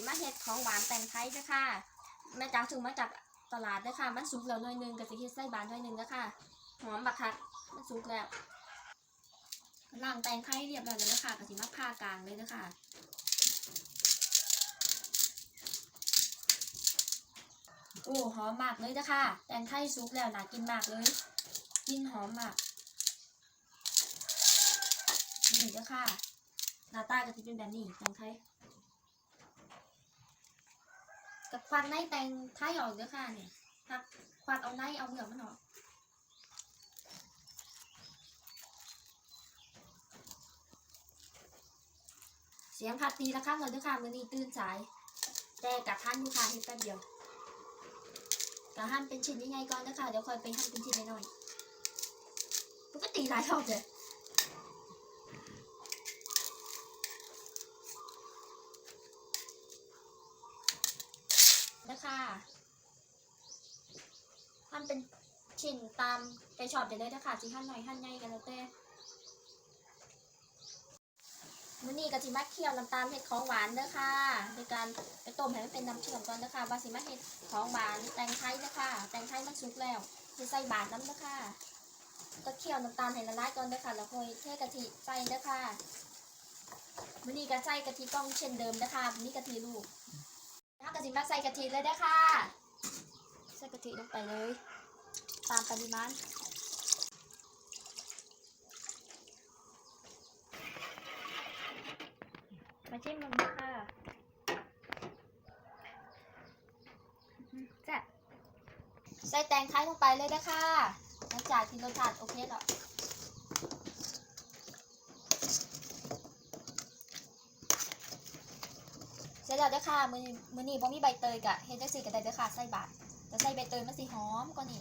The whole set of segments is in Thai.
สิมาเฮ็ดของหวานแต่งไทยเด้อค่ะแม่จังถึงมาจากตลาดเด้อค่ะ มันสุกแล้วหน่อยหนึงก็สิเฮ็ดไส้บานหน่อยนึงด้อค่ะหอมบักคักมันสุกแล้วล้างแต่งไทยเรียบร้อยแล้วเด้อค่ะก็สิมาผ่ากลางเลยเด้อค่ะโอ้หอมมากเลยเด้อค่ะแตงไทยสุกแล้วน่ากินมากเลยกินหอมมากนี่เด้อค่ะหน้าตาก็จะเป็นแบบนี้แตงไทย กับควันในแต่งไทยออกเด้อค่ะเนี่ยถ้าควันเอาในเอาเหงือกมันออกเสียงพัดตีละครั้งเลยด้อค่ะมื้อนี้ตื่นสาย แต่กับท่านอยู่ค่ะเฮ็ดแป๊บเดียวกะหั่นเป็นชิ้นยังไงก่อนนะคะเดี๋ยวคอยไปหั่นเป็นชิ้นน้อยปกติหลายรอบเลย นะคะหั่นเป็นชิ้นตามใจชอบไปเลยนะคะสิหั่นหน่อยหั่นใหญ่กันแล้วแต่มื้อนี้ก็สิมาเคี่ยวน้ำตาลเฮ็ดของหวานเด้อค่ะโดยการไปต้มให้มันเป็นน้ำเชื่อมก่อนเด้อค่ะว่าสิมาเฮ็ดของหวานแตงไทยเด้อค่ะแตงไทยมันสุกแล้วสิใส่บาตรน้ำเด้อค่ะ ก็เคี่ยวน้ำตาลให้ละลายก่อนเด้อค่ะแล้วค่อยเทกะทิใส่เด้อค่ะมื้อนี้ก็ใส่กะทิกล่องเช่นเดิมเด้อค่ะมื้อนี้กะทิลูกากะทิมาใส่กะทิเลยเด้อค่ะ ใส่กะทิลงไปเลย ตามปริมาณมาจิ้มมันค่ะแซ่บใส่แตงไทยลงไปเลยนะคะหลังจากที่รสชาติโอเคแล้วเส ร็จแล้วเด้อค่ะ มือมือนี้บ่มีใบเตยกะเฮ็ดจังซี่ก็ได้เด้อค่ะ ใส่บาทแต่ใส่ใบเตยมันสิหอมกว่านี้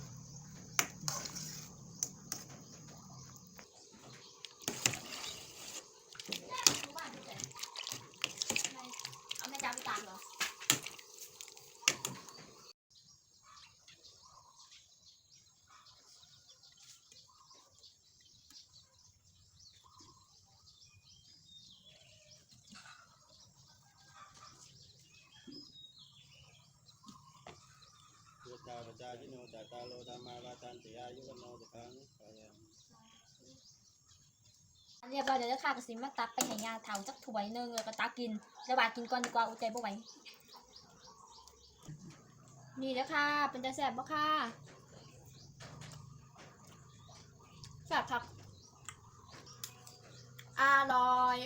เอาแม่จาไปตามเหรอ พุทธาปจายิโนจตาโลธรรมาวาทันติอายุวโนสุขังขอยังเรียบร้อยเดี๋ยวเด้อค่ะสิมาตักไปให้ยาเถาจักถ้วยหนึงแล้วก็ตักกินแล้วบาดกินก่อนดีกว่าอุยใจบ่ไหวนี่เด้อค่ะ เป็นตาแซ่บบ่ค่ะแซ่บครับอร่อย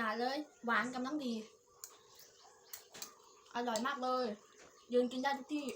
นาดเลย หวานกำลังดี อร่อยมากเลย ยืนกินได้ทุกที่